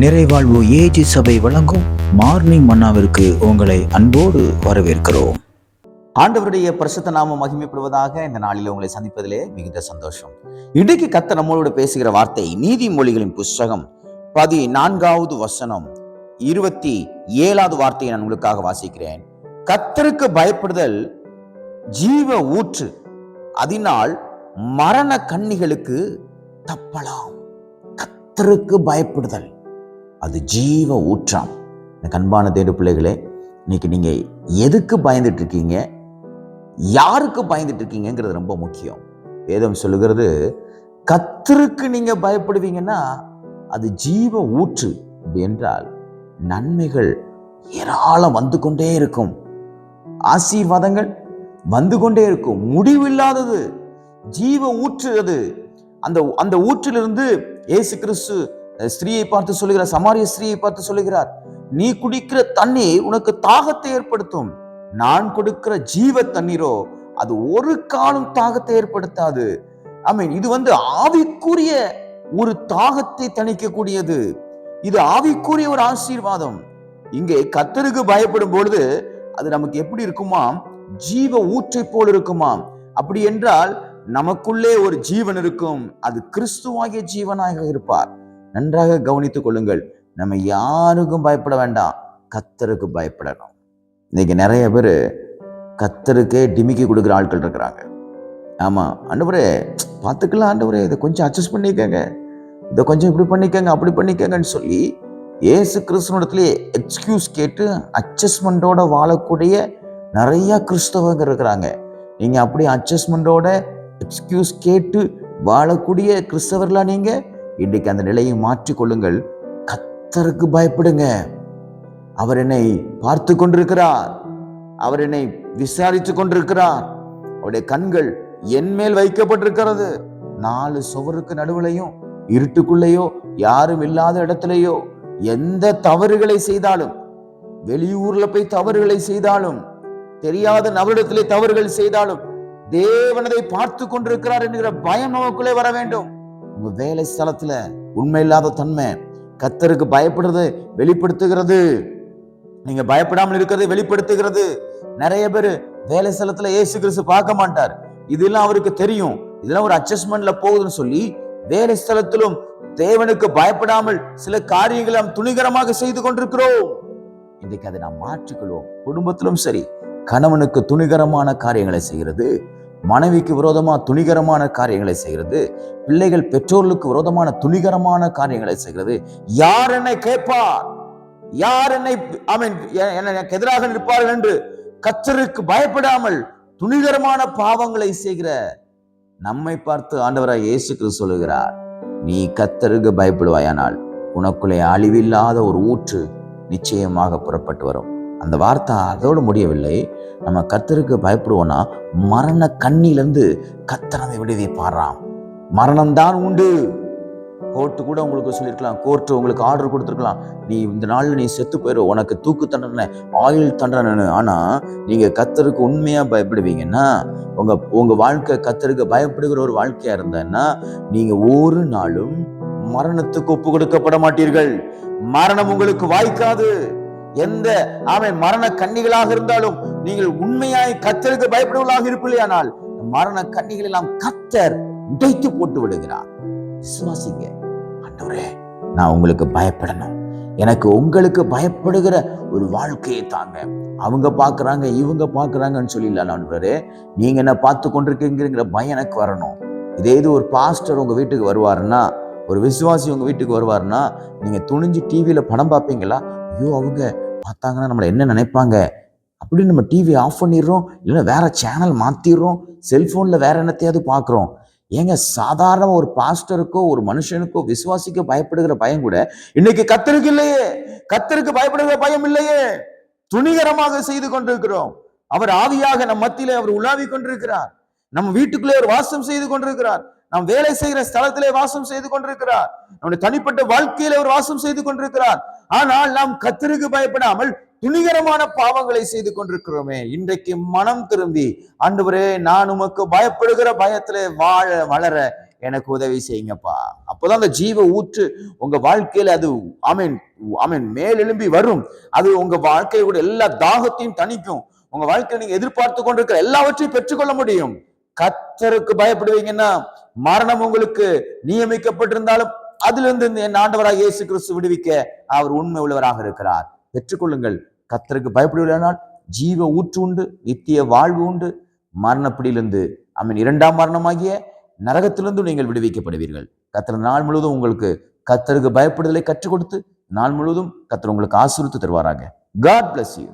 நிறைவாழ்வு AG சபை வழங்கும் morning மன்னாவிற்கு உங்களை அன்போடு வரவேற்கிறோம். ஆண்டவருடைய பரிசுத்த நாம மகிமைப்படுவதாக இந்த நாளில் உங்களை சந்திப்பதிலே மிகுந்த சந்தோஷம். இன்றைக்கு கத்த நம்மளோட பேசுகிற வார்த்தை நீதிமொழிகளின் புஸ்தகம் பதினான்காவது வசனம். இருபத்தி ஏழாவது வார்த்தையை நான் உங்களுக்காக வாசிக்கிறேன். கத்தருக்கு பயப்படுதல் ஜீவ ஊற்று அதனால் மரண கண்ணிகளுக்கு தப்பலாம். கத்தருக்கு பயப்படுதல். அது ஜீவ ஊற்றாம். எனக்கு அன்பான தேடு பிள்ளைகளே இன்னைக்கு நீங்கள் எதுக்கு பயந்துட்டு இருக்கீங்க யாருக்கு பயந்துட்டு இருக்கீங்கிறது ரொம்ப முக்கியம். வேதம் சொல்லுகிறது கத்திருக்கு நீங்கள் பயப்படுவீங்கன்னா அது ஜீவ ஊற்று அப்படி என்றால் நன்மைகள் ஏராளம் வந்து கொண்டே இருக்கும். ஆசீர்வாதங்கள் வந்து கொண்டே இருக்கும். முடிவில்லாதது ஜீவ ஊற்று அது. அந்த அந்த ஊற்றிலிருந்து இயேசு கிறிஸ்து ஸ்திரீயை பார்த்து சொல்லுகிறார் சமாரிய ஸ்திரீயை பார்த்து சொல்லுகிறார் நீ குடிக்கிற தண்ணி உனக்கு தாகத்தை ஏற்படுத்தும். நான் கொடுக்கிற ஜீவ தண்ணீரோ அது ஒரு காலம் தாகத்தை ஏற்படுத்தாது. ஐ மீன் இது வந்து ஆவிக்குரிய ஒரு தாகத்தை தணிக்கக்கூடியது. இது ஆவிக்குரிய ஒரு ஆசீர்வாதம். இங்கே கத்தருக்கு பயப்படும் பொழுது அது நமக்கு எப்படி இருக்குமாம் ஜீவ ஊற்றை போல் இருக்குமாம் அப்படி என்றால் நமக்குள்ளே ஒரு ஜீவன் இருக்கும். அது கிறிஸ்துவாகிய ஜீவனாக இருப்பார். நன்றாக கவனித்துக் கொள்ளுங்கள். நம்ம யாருக்கும் பயப்பட வேண்டாம். கத்தருக்கு பயப்படணும். இன்னைக்கு நிறைய பேர் கத்தருக்கே டிமிக்கி கொடுக்குற ஆட்கள் இருக்கிறாங்க. ஆமாம் ஆண்டவரே பார்த்துக்கலாம் ஆண்டவரே இதை கொஞ்சம் அட்ஜஸ்ட் பண்ணிக்கங்க. இதை கொஞ்சம் இப்படி பண்ணிக்கங்க அப்படி பண்ணிக்கங்கன்னு சொல்லி ஏசு கிறிஸ்துவனிடத்துலேயே எக்ஸ்கியூஸ் கேட்டு அட்ஜஸ்ட்மெண்ட்டோட வாழக்கூடிய நிறைய கிறிஸ்தவங்க இருக்கிறாங்க. நீங்கள் அப்படி அட்ஜஸ்ட்மெண்ட்டோட எக்ஸ்கியூஸ் கேட்டு வாழக்கூடிய கிறிஸ்தவர்களா நீங்கள் இன்றைக்கு அந்த நிலையை மாற்றிக்கொள்ளுங்கள் கத்தருக்கு பயப்படுங்க. அவர் என்னை பார்த்து கொண்டிருக்கிறார். அவர் என்னை விசாரித்து கொண்டிருக்கிறார். அவருடைய கண்கள் என் மேல் வைக்கப்பட்டிருக்கிறது. நாலு சுவருக்கு நடுவுலையும் இருட்டுக்குள்ளேயோ யாரும் இல்லாத இடத்துலையோ எந்த தவறுகளை செய்தாலும் வெளியூர்ல போய் தவறுகளை செய்தாலும் தெரியாத நபரிடத்திலே தவறுகள் செய்தாலும் தேவனதை பார்த்து கொண்டிருக்கிறார் என்கிற பயம் நமக்குள்ளே வர வேண்டும். உங்க வேலை ஸ்தலத்துல உண்மை இல்லாத தன்மை. கத்தருக்கு பயப்படுறது வெளிப்படுத்துகிறது. நீங்க பயப்படாமல் இருக்கிறதை வெளிப்படுத்துகிறது. நிறைய பேர் வேலை ஸ்தலத்துல ஏசு கிறிஸ்து பார்க்க மாட்டார். இதெல்லாம் அவருக்கு தெரியும். இதெல்லாம் ஒரு அட்ஜஸ்ட்மெண்ட்ல போகுதுன்னு சொல்லி வேலை ஸ்தலத்திலும் தேவனுக்கு பயப்படாமல் சில காரியங்களை நாம் துணிகரமாக செய்து கொண்டிருக்கிறோம். இன்றைக்கு அதை நாம் மாற்றிக்கொள்வோம். குடும்பத்திலும் சரி கணவனுக்கு துணிகரமான காரியங்களை செய்கிறது. மனைவிக்கு விரோதமா துணிகரமான காரியங்களை செய்கிறது பிள்ளைகள் பெற்றோர்களுக்கு விரோதமான துணிகரமான காரியங்களை செய்கிறது யார் என்னை கேட்பார்? யார் என்னை ஐ மீன் எனக்கு எதிராக நிற்பார்கள் என்று கத்தருக்கு பயப்படாமல் துணிகரமான பாவங்களை செய்கிற நம்மை பார்த்து ஆண்டவராய் இயேசு கிறிஸ்து சொல்லுகிறார் நீ கத்தருக்கு பயப்படுவாயானால் உனக்குள்ளே அழிவில்லாத ஒரு ஊற்று நிச்சயமாக புறப்பட்டு வரும். அந்த வார்த்தை அதோடு முடியவில்லை. நம்ம கத்தருக்கு பயப்படுவோன்னா மரண கண்ணிலிருந்து கத்தரமை விடுவிப்பாராம் மரணம்தான் உண்டு. கோர்ட்டு கூட உங்களுக்கு சொல்லியிருக்கலாம். கோர்ட்டு உங்களுக்கு ஆர்டர் கொடுத்துருக்கலாம். நீ இந்த நாளில் நீ செத்து போயிரு. உனக்கு தூக்கு தண்டனை ஆயுள் தண்டனை ஆனால் நீங்கள் கத்தருக்கு உண்மையாக பயப்படுவீங்கன்னா உங்கள் உங்கள் வாழ்க்கை கத்தருக்கு பயப்படுகிற ஒரு வாழ்க்கையாக இருந்தேன்னா நீங்கள் ஒரு நாளும் மரணத்துக்கு ஒப்பு கொடுக்கப்பட மாட்டீர்கள். மரணம் உங்களுக்கு வாய்க்காது. எந்த ஆமை மரண கன்னிகளாக இருந்தாலும் நீங்கள் உண்மையாய் கத்தருக்கு பயப்படுவதாக இருப்பில்லையானால் மரண கண்ணிகள் எல்லாம் கத்தர் உடைத்து போட்டு விடுகிறார். விசுவாசிங்க அன்றவரே நான் உங்களுக்கு பயப்படணும். எனக்கு உங்களுக்கு பயப்படுகிற ஒரு வாழ்க்கையை தாங்க. அவங்க பார்க்கறாங்க இவங்க பார்க்கறாங்கன்னு சொல்லிடலாம் நண்பரே நீங்க என்ன பார்த்து கொண்டிருக்கீங்கிற பயம் எனக்கு வரணும். இதே இது ஒரு பாஸ்டர் உங்க வீட்டுக்கு வருவாருன்னா ஒரு விசுவாசி உங்க வீட்டுக்கு வருவாருன்னா நீங்க துணிஞ்சு டிவியில படம் பார்ப்பீங்களா? ஐயோ அவங்க பார்த்தாங்கன்னா நம்மளை என்ன நினைப்பாங்க? அப்படின்னு நம்ம டிவி ஆஃப் பண்ணிடுறோம் இல்லைன்னா வேற சேனல் மாற்றிடுறோம் செல்ஃபோனில் வேற என்னத்தையாவது பார்க்குறோம். ஏங்க சாதாரண ஒரு பாஸ்டருக்கோ ஒரு மனுஷனுக்கோ விசுவாசிக்க பயப்படுகிற பயம் கூட இன்னைக்கு கத்தருக்கு இல்லையே. கத்தருக்கு பயப்படுகிற பயம் இல்லையே. துணிகரமாக செய்து கொண்டிருக்கிறோம். அவர் ஆவியாக நம் மத்தியிலே அவர் உலாவி கொண்டிருக்கிறார். நம்ம வீட்டுக்குள்ளே அவர் வாசம் செய்து கொண்டிருக்கிறார். நாம் வேலை செய்கிற ஸ்தலத்திலே வாசம் செய்து கொண்டிருக்கிறார். நம்முடைய தனிப்பட்ட வாழ்க்கையில அவர் வாசம் செய்து கொண்டிருக்கிறார். ஆனால் நாம் கத்தருக்கு பயப்படாமல் துணிகரமான பாவங்களை செய்து கொண்டிருக்கிறோமே. இன்றைக்கு மனம் திரும்பி அன்றுவரே நான் உமக்கு பயப்படுகிற பயத்துல வாழ வளர எனக்கு உதவி செய்யுங்கப்பா. அப்போதான் அந்த ஜீவ ஊற்று உங்க வாழ்க்கையில அது அமீன் அமீன் மேலெழும்பி வரும். அது உங்க வாழ்க்கையோட எல்லா தாகத்தையும் தணிக்கும். உங்க வாழ்க்கையில நீங்க எதிர்பார்த்து கொண்டிருக்கிற எல்லாவற்றையும் பெற்றுக்கொள்ள முடியும். கத்தருக்கு பயப்படுவீங்கன்னா மரணம் உங்களுக்கு நியமிக்கப்பட்டிருந்தாலும் அதிலிருந்து என் ஆண்டவராக இயேசு கிறிஸ்து விடுவிக்க அவர் உண்மை உள்ளவராக இருக்கிறார். பெற்றுக்கொள்ளுங்கள். கத்தருக்கு பயப்படுவீர்களானால் ஜீவ ஊற்று உண்டு நித்திய வாழ்வு உண்டு. மரணப்பிடியிலிருந்து அமீன் இரண்டாம் மரணமாகிய நரகத்திலிருந்து நீங்கள் விடுவிக்கப்படுவீர்கள். கத்தர் நாள் முழுவதும் உங்களுக்கு கத்தருக்கு பயப்படுதலை கற்றுக் கொடுத்து நாள் முழுவதும் கத்தர் உங்களுக்கு ஆசிரித்து தருவாராங்க காட் பிளஸ் யூ